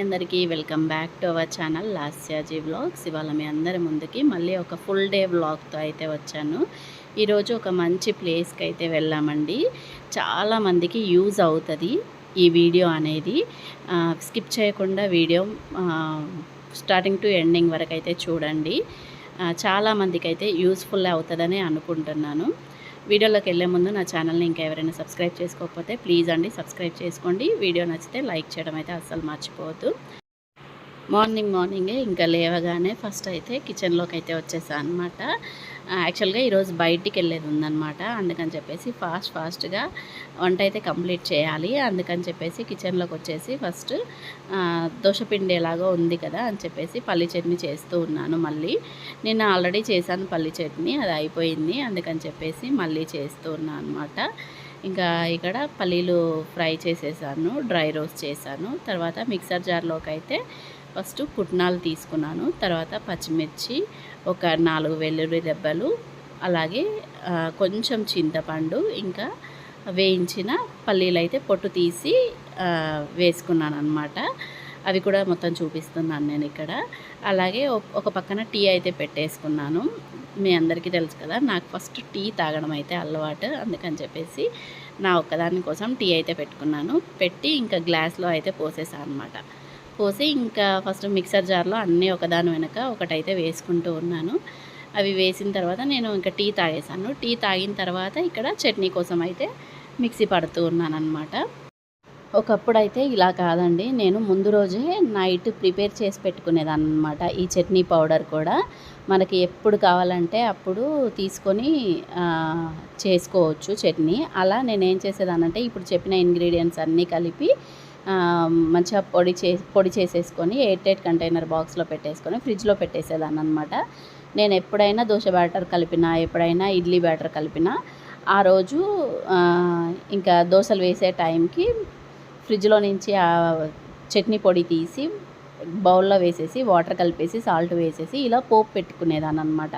అందరికీ welcome back to our channel Lasya ji vlogs. ఇవాళ మీ అందరి ముందుకి మళ్ళీ ఒక ఫుల్ డే వ్లాగ్తో అయితే వచ్చాను. ఈరోజు ఒక మంచి ప్లేస్కి అయితే వెళ్ళామండి. చాలామందికి యూజ్ అవుతుంది ఈ వీడియో అనేది. స్కిప్ చేయకుండా వీడియో స్టార్టింగ్ టు ఎండింగ్ వరకు అయితే చూడండి. చాలామందికి అయితే యూస్ఫుల్ అవుతుందని అనుకుంటున్నాను. వీడియోలోకి వెళ్ళే ముందు నా ఛానల్ని ఇంకా ఎవరైనా సబ్స్క్రైబ్ చేసుకోకపోతే ప్లీజ్ అండి సబ్స్క్రైబ్ చేసుకోండి. వీడియో నచ్చితే లైక్ చేయడం అయితే అస్సలు మర్చిపోవద్దు. మార్నింగ్ మార్నింగే ఇంకా లేవగానే ఫస్ట్ అయితే కిచెన్లోకి అయితే వచ్చేసాను అనమాట యాక్చువల్గా ఈరోజు బయటికి వెళ్ళేది ఉందనమాట అందుకని చెప్పేసి ఫాస్ట్ ఫాస్ట్గా వంట అయితే కంప్లీట్ చేయాలి. అందుకని చెప్పేసి కిచెన్లోకి వచ్చేసి ఫస్ట్ దోశపిండి ఎలాగో ఉంది కదా అని చెప్పేసి పల్లి చట్నీ చేస్తూ ఉన్నాను మళ్ళీ. నేను ఆల్రెడీ చేశాను పల్లి చట్నీ అది అయిపోయింది. అందుకని చెప్పేసి మళ్ళీ చేస్తూ ఉన్నాను అనమాట ఇంకా ఇక్కడ పల్లీలు ఫ్రై చేసేసాను డ్రై రోస్ట్ చేశాను. తర్వాత మిక్సర్ జార్లోకి అయితే ఫస్ట్ పుట్నాలు తీసుకున్నాను. తర్వాత పచ్చిమిర్చి ఒక నాలుగు వెల్లుల్లి రెబ్బలు అలాగే కొంచెం చింతపండు ఇంకా వేయించిన పల్లీలు అయితే పొట్టు తీసి వేసుకున్నాను అనమాట అవి కూడా మొత్తం చూపిస్తున్నాను నేను ఇక్కడ. అలాగే ఒక పక్కన టీ అయితే పెట్టేసుకున్నాను. మీ అందరికీ తెలుసు కదా నాకు ఫస్ట్ టీ తాగడం అయితే అలవాటు. అందుకని చెప్పేసి నా ఒక్కదాని కోసం టీ అయితే పెట్టుకున్నాను. పెట్టి ఇంకా గ్లాస్లో అయితే పోసేసాను అనమాట పోసి ఇంకా ఫస్ట్ మిక్సర్ జార్లో అన్నీ ఒకదాని వెనక ఒకటైతే వేసుకుంటూ ఉన్నాను. అవి వేసిన తర్వాత నేను ఇంకా టీ తాగేసాను టీ తాగిన తర్వాత ఇక్కడ చట్నీ కోసం అయితే మిక్సీ పడుతూ ఉన్నాను అనమాట ఒకప్పుడు అయితే ఇలా కాదండి. నేను ముందు రోజే నైట్ ప్రిపేర్ చేసి పెట్టుకునేదాన్ని అనమాట ఈ చట్నీ పౌడర్ కూడా మనకి ఎప్పుడు కావాలంటే అప్పుడు తీసుకొని చేసుకోవచ్చు చట్నీ. అలా నేను ఏం చేసేదానంటే ఇప్పుడు చెప్పిన ఇంగ్రీడియంట్స్ అన్నీ కలిపి మంచిగా పొడి చే పొడి చేసేసుకొని ఎయిట్ ఎయిట్ కంటైనర్ బాక్స్లో పెట్టేసుకొని ఫ్రిడ్జ్లో పెట్టేసేదాన్ని అనమాట నేను ఎప్పుడైనా దోశ బ్యాటర్ కలిపినా ఎప్పుడైనా ఇడ్లీ బ్యాటర్ కలిపినా ఆ రోజు ఇంకా దోశలు వేసే టైంకి ఫ్రిడ్జ్లో నుంచి ఆ చట్నీ పొడి తీసి బౌల్లో వేసేసి వాటర్ కలిపేసి సాల్ట్ వేసేసి ఇలా పోపు పెట్టుకునేదాన్ని అనమాట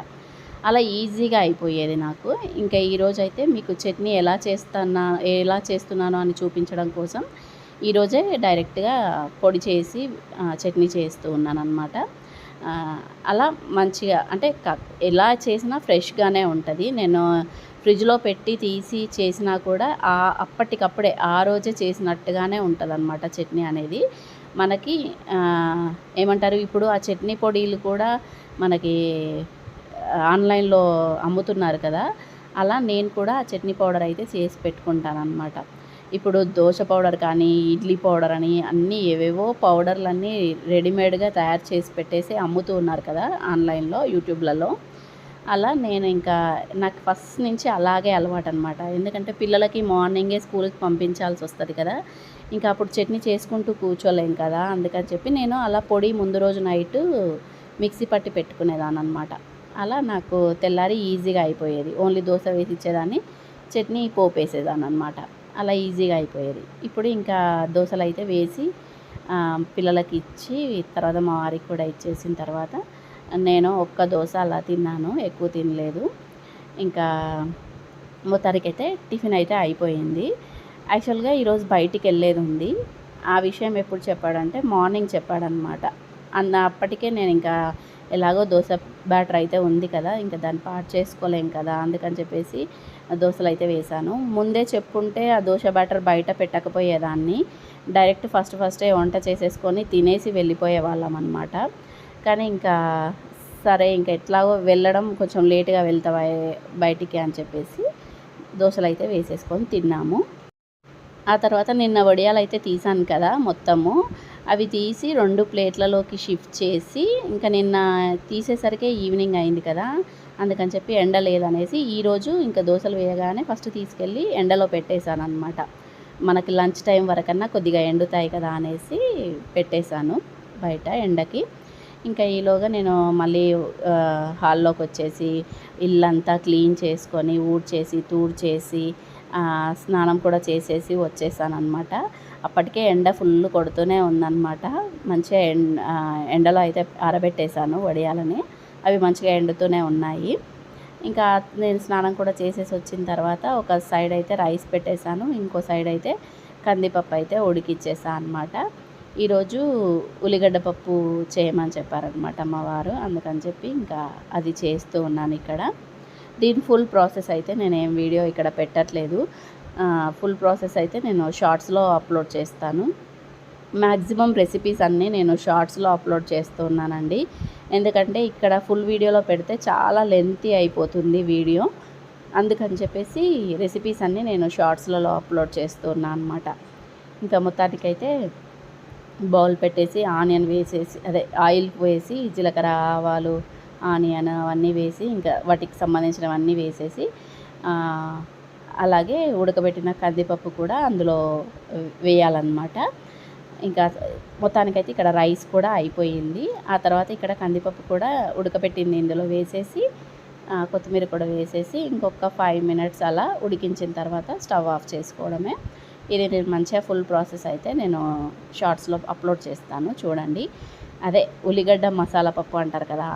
అలా ఈజీగా అయిపోయేది నాకు. ఇంకా ఈరోజు అయితే మీకు చట్నీ ఎలా చేస్తున్నా ఎలా చేస్తున్నానో అని చూపించడం కోసం ఈరోజే డైరెక్ట్గా పొడి చేసి చట్నీ చేస్తూ ఉన్నాను అనమాట అలా మంచిగా అంటే క- ఎలా చేసినా ఫ్రెష్గానే ఉంటుంది. నేను ఫ్రిడ్జ్లో పెట్టి తీసి చేసినా కూడా ఆ అప్పటికప్పుడే ఆ రోజే చేసినట్టుగానే ఉంటుందన్నమాట చట్నీ అనేది. మనకి ఏమంటారు ఇప్పుడు ఆ చట్నీ పొడిలు కూడా మనకి ఆన్లైన్లో అమ్ముతున్నారు కదా. అలా నేను కూడా ఆ చట్నీ పౌడర్ అయితే చేసి పెట్టుకుంటాను అనమాట ఇప్పుడు దోశ పౌడర్ కానీ ఇడ్లీ పౌడర్ అని అన్నీ ఏవేవో పౌడర్లన్నీ రెడీమేడ్గా తయారు చేసి పెట్టేసి అమ్ముతూ ఉన్నారు కదా ఆన్లైన్లో యూట్యూబ్లలో. అలా నేను ఇంకా నాకు ఫస్ట్ నుంచి అలాగే అలవాటు అనమాట ఎందుకంటే పిల్లలకి మార్నింగే స్కూల్కి పంపించాల్సి వస్తుంది కదా. ఇంకా అప్పుడు చట్నీ చేసుకుంటూ కూర్చోలేం కదా అందుకని చెప్పి నేను అలా పొడి ముందు రోజు నైట్ మిక్సీ పట్టి పెట్టుకునేదాన్ని అనమాట అలా నాకు తెల్లారి ఈజీగా అయిపోయేది. ఓన్లీ దోశ వేసి ఇచ్చేదాన్ని చట్నీ పోపు అనమాట అలా ఈజీగా అయిపోయేది. ఇప్పుడు ఇంకా దోశలు అయితే వేసి పిల్లలకి ఇచ్చి తర్వాత మా వారికి కూడా ఇచ్చేసిన తర్వాత నేను ఒక్క దోశ అలా తిన్నాను ఎక్కువ తినలేదు. ఇంకా మొత్తానికైతే టిఫిన్ అయితే అయిపోయింది. యాక్చువల్గా ఈరోజు బయటికి వెళ్ళేది ఉంది. ఆ విషయం ఎప్పుడు చెప్పాడంటే మార్నింగ్ చెప్పాడనమాట. అన్న అప్పటికే నేను ఇంకా ఎలాగో దోశ బ్యాటర్ అయితే ఉంది కదా ఇంకా దాన్ని పాటు చేసుకోలేం కదా అందుకని చెప్పేసి దోశలు అయితే వేశాను. ముందే చెప్పుంటే ఆ దోశ బ్యాటర్ బయట పెట్టకపోయేదాన్ని. డైరెక్ట్ ఫస్ట్ ఫస్టే వంట చేసేసుకొని తినేసి వెళ్ళిపోయే వాళ్ళం అనమాట కానీ ఇంకా సరే ఇంకా ఎట్లాగో వెళ్ళడం కొంచెం లేట్గా వెళ్తావా బయటికి అని చెప్పేసి దోశలు అయితే వేసేసుకొని తిన్నాము. ఆ తర్వాత నిన్న వడియాలు అయితే తీసాను కదా మొత్తము. అవి తీసి రెండు ప్లేట్లలోకి షిఫ్ట్ చేసి ఇంకా నిన్న తీసేసరికి ఈవినింగ్ అయింది కదా. అందుకని చెప్పి ఎండ లేదనేసి ఈరోజు ఇంకా దోశలు వేయగానే ఫస్ట్ తీసుకెళ్ళి ఎండలో పెట్టేశాను అనమాట మనకి లంచ్ టైం వరకన్నా కొద్దిగా ఎండుతాయి కదా అనేసి పెట్టేశాను బయట ఎండకి. ఇంకా ఈలోగా నేను మళ్ళీ హాల్లోకి వచ్చేసి ఇల్లంతా క్లీన్ చేసుకొని ఊడ్చేసి తూడ్చేసి స్నానం కూడా చేసేసి వచ్చేసాను అనమాట అప్పటికే ఎండ ఫుల్ కొడుతూనే ఉందన్నమాట. మంచిగా ఎండ ఎండలో అయితే ఆరబెట్టేశాను వడియాలని. అవి మంచిగా ఎండుతూనే ఉన్నాయి. ఇంకా నేను స్నానం కూడా చేసేసి వచ్చిన తర్వాత ఒక సైడ్ అయితే రైస్ పెట్టేశాను. ఇంకో సైడ్ అయితే కందిపప్పు అయితే ఉడికిచ్చేసాను అనమాట ఈరోజు ఉల్లిగడ్డ పప్పు చేయమని చెప్పారనమాట అమ్మవారు అందుకని చెప్పి ఇంకా అది చేస్తూ ఉన్నాను ఇక్కడ. దీని ఫుల్ ప్రాసెస్ అయితే నేను ఏం వీడియో ఇక్కడ పెట్టట్లేదు. ఫుల్ ప్రాసెస్ అయితే నేను షార్ట్స్లో అప్లోడ్ చేస్తాను. మ్యాక్సిమం రెసిపీస్ అన్నీ నేను షార్ట్స్లో అప్లోడ్ చేస్తున్నానండి. ఎందుకంటే ఇక్కడ ఫుల్ వీడియోలో పెడితే చాలా లెంతీ అయిపోతుంది వీడియో. అందుకని చెప్పేసి రెసిపీస్ అన్నీ నేను షార్ట్స్లలో అప్లోడ్ చేస్తున్నాను అనమాట ఇంకా మొత్తానికైతే బౌల్ పెట్టేసి ఆనియన్ వేసేసి అదే ఆయిల్ వేసి జీలకర్ర ఆవాలు ఆనియన్ అవన్నీ వేసి ఇంకా వాటికి సంబంధించినవన్నీ వేసేసి అలాగే ఉడకబెట్టిన కందిపప్పు కూడా అందులో వేయాలన్నమాట. ఇంకా మొత్తానికైతే ఇక్కడ రైస్ కూడా అయిపోయింది. ఆ తర్వాత ఇక్కడ కందిపప్పు కూడా ఉడకబెట్టింది ఇందులో వేసేసి కొత్తిమీర కూడా వేసేసి ఇంకొక ఫైవ్ మినిట్స్ అలా ఉడికించిన తర్వాత స్టవ్ ఆఫ్ చేసుకోవడమే. ఇది నేను మంచిగా ఫుల్ ప్రాసెస్ అయితే నేను షార్ట్స్లో అప్లోడ్ చేస్తాను చూడండి. అదే ఉల్లిగడ్డ మసాలా పప్పు అంటారు కదా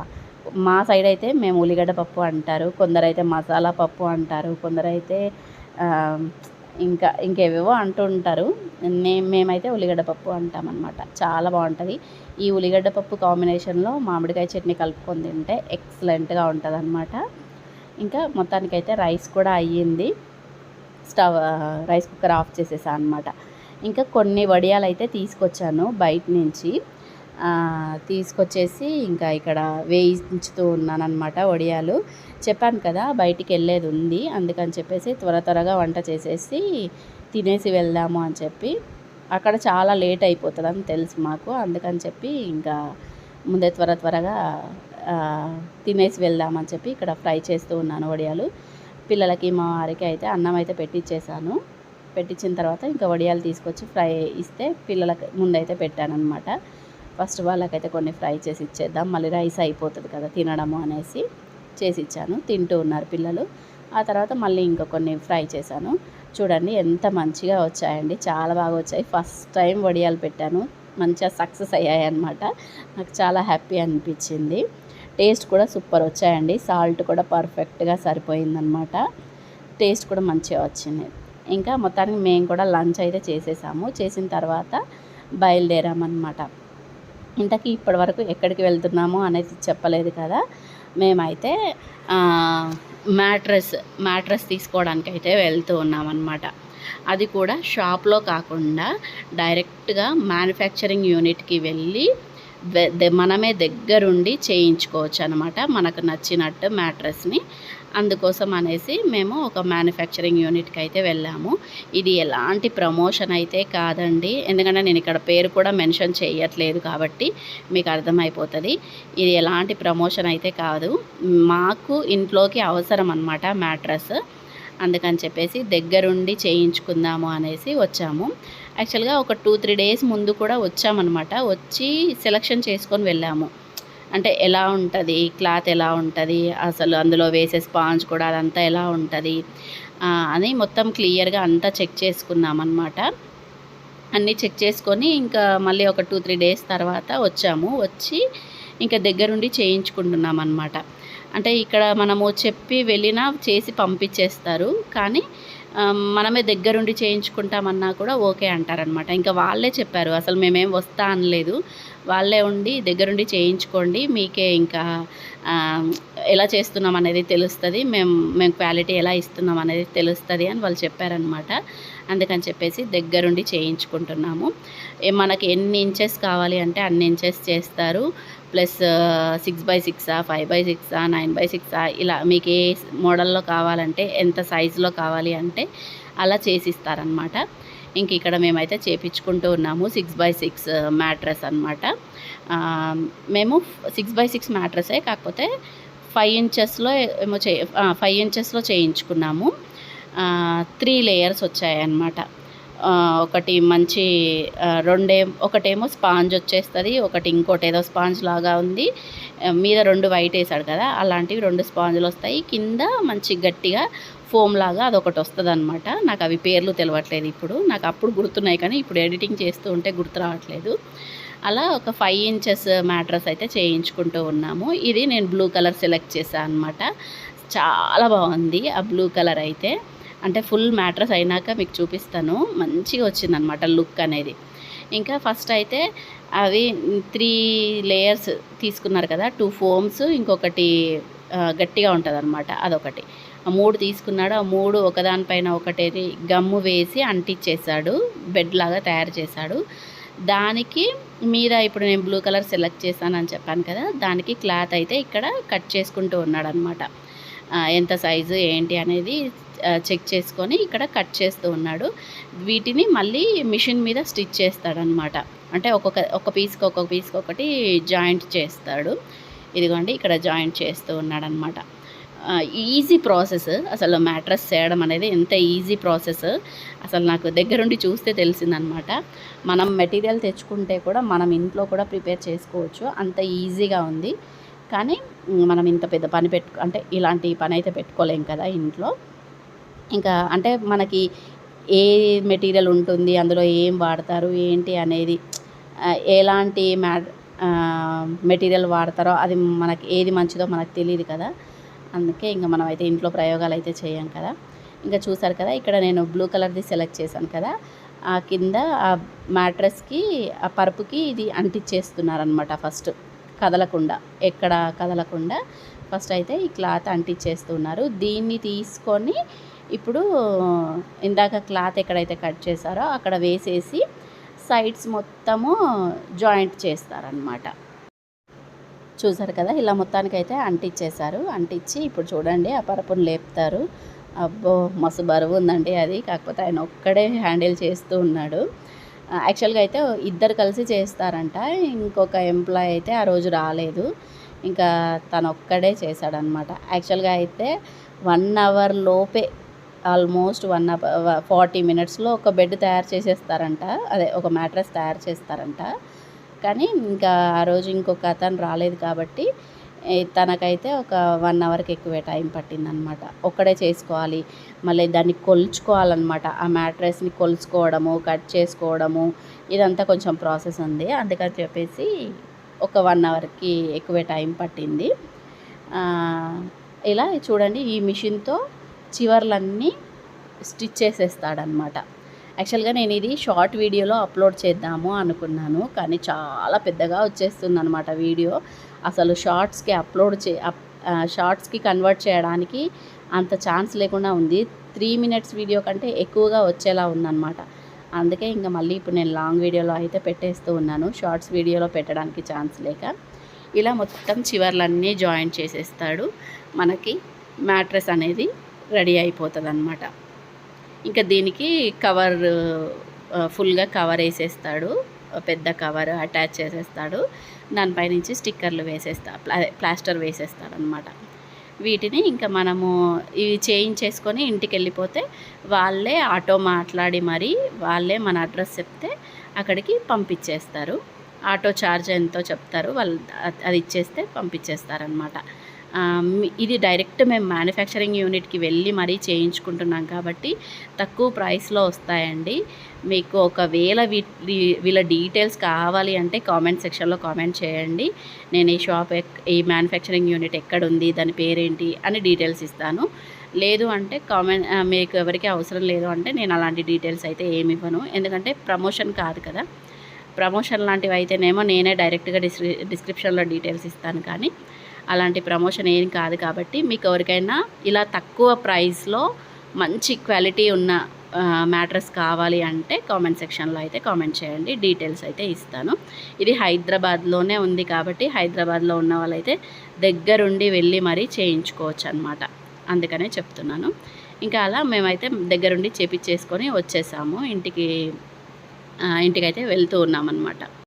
మా సైడ్ అయితే మేము ఉల్లిగడ్డ పప్పు అంటారు కొందరైతే మసాలా పప్పు అంటారు కొందరైతే ఇంకా ఇంకేవేవో అంటూ ఉంటారు. మేము మేమైతే ఉల్లిగడ్డ పప్పు అంటామన్నమాట. చాలా బాగుంటుంది. ఈ ఉల్లిగడ్డ పప్పు కాంబినేషన్లో మామిడికాయ చట్నీ కలుపుకొని తింటే ఎక్సలెంట్గా ఉంటుంది అనమాట ఇంకా మొత్తానికైతే రైస్ కూడా అయ్యింది. స్టవ్ రైస్ కుక్కర్ ఆఫ్ చేసేసా అనమాట ఇంకా కొన్ని వడియాలు అయితే తీసుకొచ్చాను బయట నుంచి. తీసుకొచ్చేసి ఇంకా ఇక్కడ వేయించుతూ ఉన్నాను అనమాట వడియాలు. చెప్పాను కదా బయటికి వెళ్ళేది ఉంది. అందుకని చెప్పేసి త్వర త్వరగా వంట చేసేసి తినేసి వెళ్దాము అని చెప్పి. అక్కడ చాలా లేట్ అయిపోతుందని తెలుసు మాకు. అందుకని చెప్పి ఇంకా ముందే త్వర త్వరగా తినేసి వెళ్దామని చెప్పి ఇక్కడ ఫ్రై చేస్తూ ఉన్నాను వడియాలు. పిల్లలకి మా వారికి అయితే అన్నం అయితే పెట్టించేసాను పెట్టించిన తర్వాత ఇంకా వడియాలు తీసుకొచ్చి ఫ్రై ఇస్తే పిల్లలకి ముందైతే పెట్టాను అనమాట ఫస్ట్ వాళ్ళకైతే కొన్ని ఫ్రై చేసి ఇచ్చేద్దాం. మళ్ళీ రైస్ అయిపోతుంది కదా తినడము అనేసి చేసి ఇచ్చాను. తింటూ ఉన్నారు పిల్లలు. ఆ తర్వాత మళ్ళీ ఇంకా కొన్ని ఫ్రై చేశాను. చూడండి ఎంత మంచిగా వచ్చాయండి. చాలా బాగా వచ్చాయి. ఫస్ట్ టైం వడియాలు పెట్టాను. మంచిగా సక్సెస్ అయ్యాయి అనమాట నాకు చాలా హ్యాపీ అనిపించింది. టేస్ట్ కూడా సూపర్ వచ్చాయండి. సాల్ట్ కూడా పర్ఫెక్ట్గా సరిపోయిందనమాట టేస్ట్ కూడా మంచిగా వచ్చింది. ఇంకా మొత్తానికి మేము కూడా లంచ్ అయితే చేసేసాము. చేసిన తర్వాత బయలుదేరామన్నమాట. ఇంతకీ ఇప్పటి వరకు ఎక్కడికి వెళ్తున్నాము అనేది చెప్పలేదు కదా. మేమైతే మ్యాట్రస్ మ్యాట్రస్ తీసుకోవడానికి అయితే వెళ్తూ ఉన్నామన్నమాట. అది కూడా షాప్లో కాకుండా డైరెక్ట్గా మ్యానుఫ్యాక్చరింగ్ యూనిట్కి వెళ్ళి మనమే దగ్గరుండి చేయించుకోవచ్చు అనమాట మనకు నచ్చినట్టు మ్యాట్రస్ని. అందుకోసం అనేసి మేము ఒక మ్యానుఫ్యాక్చరింగ్ యూనిట్కి అయితే వెళ్ళాము. ఇది ఎలాంటి ప్రమోషన్ అయితే కాదండి. ఎందుకంటే నేను ఇక్కడ పేరు కూడా మెన్షన్ చేయట్లేదు కాబట్టి మీకు అర్థమైపోతుంది. ఇది ఎలాంటి ప్రమోషన్ అయితే కాదు. మాకు ఇంట్లోకి అవసరం అనమాట మ్యాట్రస్. అందుకని చెప్పేసి దగ్గరుండి చేయించుకుందాము అనేసి వచ్చాము. యాక్చువల్గా ఒక టూ త్రీ డేస్ ముందు కూడా వచ్చామన్నమాట. వచ్చి సెలక్షన్ చేసుకొని వెళ్ళాము. అంటే ఎలా ఉంటుంది? క్లాత్ ఎలా ఉంటుంది? అసలు అందులో వేసే స్పాంజ్ కూడా అదంతా ఎలా ఉంటుంది? అని మొత్తం క్లియర్గా అంతా చెక్ చేసుకున్నాం అనమాట అన్నీ చెక్ చేసుకొని ఇంకా మళ్ళీ ఒక టూ త్రీ డేస్ తర్వాత వచ్చాము. వచ్చి ఇంకా దగ్గరుండి చేయించుకుంటున్నాం అనమాట అంటే ఇక్కడ మనము చెప్పి వెళ్ళినా చేసి పంపించేస్తారు. కానీ మనమే దగ్గరుండి చేయించుకుంటామన్నా కూడా ఓకే అంటారనమాట ఇంకా వాళ్ళే చెప్పారు అసలు మేమేం వస్తా అనలేదు. వాళ్ళే ఉండి దగ్గరుండి చేయించుకోండి. మీకే ఇంకా ఎలా చేస్తున్నాం అనేది తెలుస్తుంది. మేము మేము క్వాలిటీ ఎలా ఇస్తున్నాం అనేది తెలుస్తుంది అని వాళ్ళు చెప్పారనమాట అందుకని చెప్పేసి దగ్గరుండి చేయించుకుంటున్నాము. మనకి ఎన్ని ఇంచెస్ కావాలి అంటే అన్ని ఇంచెస్ చేస్తారు. ప్లస్ సిక్స్ బై సిక్సా ఫైవ్ బై సిక్సా నైన్ బై సిక్సా ఇలా మీకు ఏ మోడల్లో కావాలంటే ఎంత సైజులో కావాలి అంటే అలా చేసిస్తారనమాట ఇంక ఇక్కడ మేమైతే చేపించుకుంటూ ఉన్నాము సిక్స్ బై సిక్స్ మ్యాట్రస్ అనమాట మేము సిక్స్ బై సిక్స్ మ్యాట్రసే కాకపోతే ఫైవ్ ఇంచెస్లో ఏమో చే ఫైవ్ ఇంచెస్లో చేయించుకున్నాము. త్రీ లేయర్స్ వచ్చాయన్నమాట. ఒకటి మంచి రెండే ఒకటేమో స్పాంజ్ వచ్చేస్తుంది ఒకటి ఇంకోటి ఏదో స్పాంజ్ లాగా ఉంది. మీద రెండు వైట్ వేసాడు కదా అలాంటివి రెండు స్పాంజ్లు వస్తాయి. కింద మంచి గట్టిగా ఫోమ్ లాగా అదొకటి వస్తుంది అనమాట నాకు అవి పేర్లు తెలియట్లేదు ఇప్పుడు. నాకు అప్పుడు గుర్తున్నాయి కానీ ఇప్పుడు ఎడిటింగ్ చేస్తూ ఉంటే గుర్తు రావట్లేదు. అలా ఒక ఫైవ్ ఇంచెస్ మ్యాట్రస్ అయితే చేయించుకుంటూ ఉన్నాము. ఇది నేను బ్లూ కలర్ సెలెక్ట్ చేశాను అనమాట చాలా బాగుంది ఆ బ్లూ కలర్ అయితే. అంటే ఫుల్ మ్యాట్రస్ అయినాక మీకు చూపిస్తాను. మంచిగా వచ్చిందనమాట లుక్ అనేది. ఇంకా ఫస్ట్ అయితే అవి త్రీ లేయర్స్ తీసుకున్నారు కదా టూ ఫోమ్స్ ఇంకొకటి గట్టిగా ఉంటుంది అనమాట అదొకటి. ఆ మూడు తీసుకున్నాడు. ఆ మూడు ఒకదానిపైన ఒకటి గమ్ము వేసి అంటించేశాడు బెడ్ లాగా తయారు చేశాడు. దానికి మీద ఇప్పుడు నేను బ్లూ కలర్ సెలెక్ట్ చేశానని చెప్పాను కదా దానికి క్లాత్ అయితే ఇక్కడ కట్ చేసుకుంటూ ఉన్నాడు అనమాట ఎంత సైజు ఏంటి అనేది చెక్ చేసుకొని ఇక్కడ కట్ చేస్తూ ఉన్నాడు. వీటిని మళ్ళీ మిషన్ మీద స్టిచ్ చేస్తాడనమాట అంటే ఒక్కొక్క ఒక పీస్కి ఒక్కొక్క పీస్కి ఒకటి జాయింట్ చేస్తాడు. ఇదిగోండి ఇక్కడ జాయింట్ చేస్తూ ఉన్నాడనమాట ఈజీ ప్రాసెస్ అసలు మ్యాట్రస్ చేయడం అనేది ఎంత ఈజీ ప్రాసెస్ అసలు నాకు దగ్గరుండి చూస్తే తెలిసిందనమాట మనం మెటీరియల్ తెచ్చుకుంటే కూడా మనం ఇంట్లో కూడా ప్రిపేర్ చేసుకోవచ్చు. అంత ఈజీగా ఉంది. కానీ మనం ఇంత పెద్ద పని పెట్టు అంటే ఇలాంటి పని అయితే పెట్టుకోలేం కదా ఇంట్లో. ఇంకా అంటే మనకి ఏ మెటీరియల్ ఉంటుంది అందులో ఏం వాడతారు ఏంటి అనేది ఎలాంటి మ్యా మెటీరియల్ వాడతారో అది మనకి ఏది మంచిదో మనకు తెలియదు కదా. అందుకే ఇంకా మనం అయితే ఇంట్లో ప్రయోగాలు అయితే చేయం కదా. ఇంకా చూసారు కదా ఇక్కడ నేను బ్లూ కలర్ది సెలెక్ట్ చేశాను కదా. ఆ కింద ఆ మ్యాట్రస్కి ఆ పరుపుకి ఇది అంటించేస్తున్నారనమాట ఫస్ట్. కదలకుండా ఎక్కడ కదలకుండా ఫస్ట్ అయితే ఈ క్లాత్ అంటించేస్తున్నారు దీన్ని తీసుకొని ఇప్పుడు ఇందాక క్లాత్ ఎక్కడైతే కట్ చేశారో అక్కడ వేసేసి సైడ్స్ మొత్తము జాయింట్ చేస్తారనమాట చూసారు కదా ఇలా మొత్తానికి అయితే అంటించేశారు అంటించి ఇప్పుడు చూడండి ఆ పరపును లేపుతారు. అబ్బో మస్తు బరువు ఉందండి అది. కాకపోతే ఆయన ఒక్కడే హ్యాండిల్ చేస్తూ ఉన్నాడు. యాక్చువల్గా అయితే ఇద్దరు కలిసి చేస్తారంట. ఇంకొక ఎంప్లాయ్ అయితే ఆ రోజు రాలేదు. ఇంకా తను ఒక్కడే చేశాడనమాట యాక్చువల్గా అయితే వన్ అవర్ లోపే ఆల్మోస్ట్ వన్ అవర్ ఫార్టీ మినిట్స్లో ఒక బెడ్ తయారు చేసేస్తారంట. అదే ఒక మ్యాట్రస్ తయారు చేస్తారంట. కానీ ఇంకా ఆ రోజు ఇంకొక అతను రాలేదు కాబట్టి తనకైతే ఒక వన్ అవర్కి ఎక్కువ టైం పట్టిందనమాట. ఒక్కడే చేసుకోవాలి. మళ్ళీ దాన్ని కొలుచుకోవాలన్నమాట ఆ మ్యాట్రెస్ని కొలుచుకోవడము కట్ చేసుకోవడము ఇదంతా కొంచెం ప్రాసెస్ ఉంది. అందుకని చెప్పేసి ఒక వన్ అవర్కి ఎక్కువ టైం పట్టింది. ఇలా చూడండి ఈ మిషన్తో చివర్లన్నీ స్టిచ్ చేసేస్తాడనమాట యాక్చువల్గా నేను ఇది షార్ట్ వీడియోలో అప్లోడ్ చేద్దాము అనుకున్నాను కానీ చాలా పెద్దగా వచ్చేస్తుంది అనమాట వీడియో. అసలు షార్ట్స్కి అప్లోడ్ చే అప్- షార్ట్స్కి కన్వర్ట్ చేయడానికి అంత ఛాన్స్ లేకుండా ఉంది. త్రీ మినిట్స్ వీడియో కంటే ఎక్కువగా వచ్చేలా ఉందన్నమాట. అందుకే ఇంకా మళ్ళీ ఇప్పుడు నేను లాంగ్ వీడియోలో అయితే పెట్టేస్తూ ఉన్నాను. షార్ట్స్ వీడియోలో పెట్టడానికి ఛాన్స్ లేక ఇలా మొత్తం చివర్లన్నీ జాయిన్ చేసేస్తాడు. మనకి మ్యాట్రెస్ అనేది రెడీ అయిపోతుంది అనమాట ఇంకా దీనికి కవర్ ఫుల్గా కవర్ వేసేస్తాడు. పెద్ద కవర్ అటాచ్ చేసేస్తాడు. దానిపై నుంచి స్టిక్కర్లు వేసేస్తా ప్లా ప్లాస్టర్ వేసేస్తాడు అనమాట వీటిని ఇంకా మనము ఇవి చేయించేసుకొని ఇంటికి వెళ్ళిపోతే వాళ్ళే ఆటో మాట్లాడి మరి వాళ్ళే మన అడ్రస్ చెప్తే అక్కడికి పంపించేస్తారు ఆటో ఛార్జ్ ఎంతో చెప్తారు వాళ్ళు అది ఇచ్చేస్తే పంపించేస్తారనమాట ఇది డైరెక్ట్ మేము మ్యానుఫ్యాక్చరింగ్ యూనిట్కి వెళ్ళి మరీ చేయించుకుంటున్నాం కాబట్టి తక్కువ ప్రైస్లో వస్తాయండి. మీకు ఒకవేళ వీ వీళ్ళ డీటెయిల్స్ కావాలి అంటే కామెంట్ సెక్షన్లో కామెంట్ చేయండి. నేను ఈ షాప్ ఈ మ్యానుఫ్యాక్చరింగ్ యూనిట్ ఎక్కడ ఉంది దాని పేరేంటి అని డీటెయిల్స్ ఇస్తాను. లేదు అంటే కామెంట్ మీకు ఎవరికి అవసరం లేదు అంటే నేను అలాంటి డీటెయిల్స్ అయితే ఏమి ఇవ్వను. ఎందుకంటే ప్రమోషన్ కాదు కదా. ప్రమోషన్ లాంటివి అయితేనేమో నేనే డైరెక్ట్గా డిస్క్రి డిస్క్రిప్షన్లో డీటెయిల్స్ ఇస్తాను కానీ అలాంటి ప్రమోషన్ ఏం కాదు కాబట్టి మీకు ఎవరికైనా ఇలా తక్కువ ప్రైస్లో మంచి క్వాలిటీ ఉన్న మ్యాట్రస్ కావాలి అంటే కామెంట్ సెక్షన్లో అయితే కామెంట్ చేయండి. డీటెయిల్స్ అయితే ఇస్తాను. ఇది హైదరాబాద్లోనే ఉంది కాబట్టి హైదరాబాద్లో ఉన్న వాళ్ళైతే దగ్గరుండి వెళ్ళి మరీ చేయించుకోవచ్చు అనమాట అందుకనే చెప్తున్నాను. ఇంకా అలా మేమైతే దగ్గరుండి చేపించేసుకొని వచ్చేసాము. ఇంటికి ఇంటికైతే వెళ్తూ ఉన్నామన్నమాట.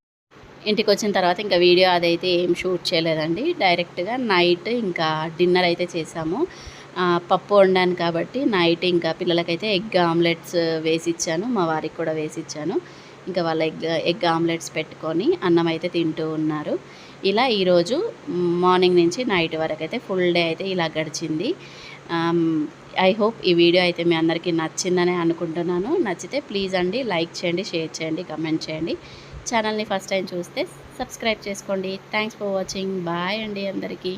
ఇంటికి వచ్చిన తర్వాత ఇంకా వీడియో అదైతే ఏం షూట్ చేయలేదండి. డైరెక్ట్గా నైట్ ఇంకా డిన్నర్ అయితే చేసాము. పప్పు వండాను కాబట్టి నైట్ ఇంకా పిల్లలకైతే ఎగ్ ఆమ్లెట్స్ వేసి ఇచ్చాను మా వారికి కూడా వేసి ఇచ్చాను ఇంకా వాళ్ళ ఎగ్ ఎగ్ ఆమ్లెట్స్ పెట్టుకొని అన్నం అయితే తింటూ ఉన్నారు. ఇలా ఈరోజు మార్నింగ్ నుంచి నైట్ వరకు అయితే ఫుల్ డే అయితే ఇలా గడిచింది. ఐ హోప్ ఈ వీడియో అయితే మీ అందరికీ నచ్చిందని అనుకుంటున్నాను. నచ్చితే ప్లీజ్ అండి లైక్ చేయండి షేర్ చేయండి కమెంట్ చేయండి. ఛానల్ని ఫస్ట్ టైం చూస్తే సబ్స్క్రైబ్ చేసుకోండి. థ్యాంక్స్ ఫర్ వాచింగ్ బాయ్ అండి అందరికీ.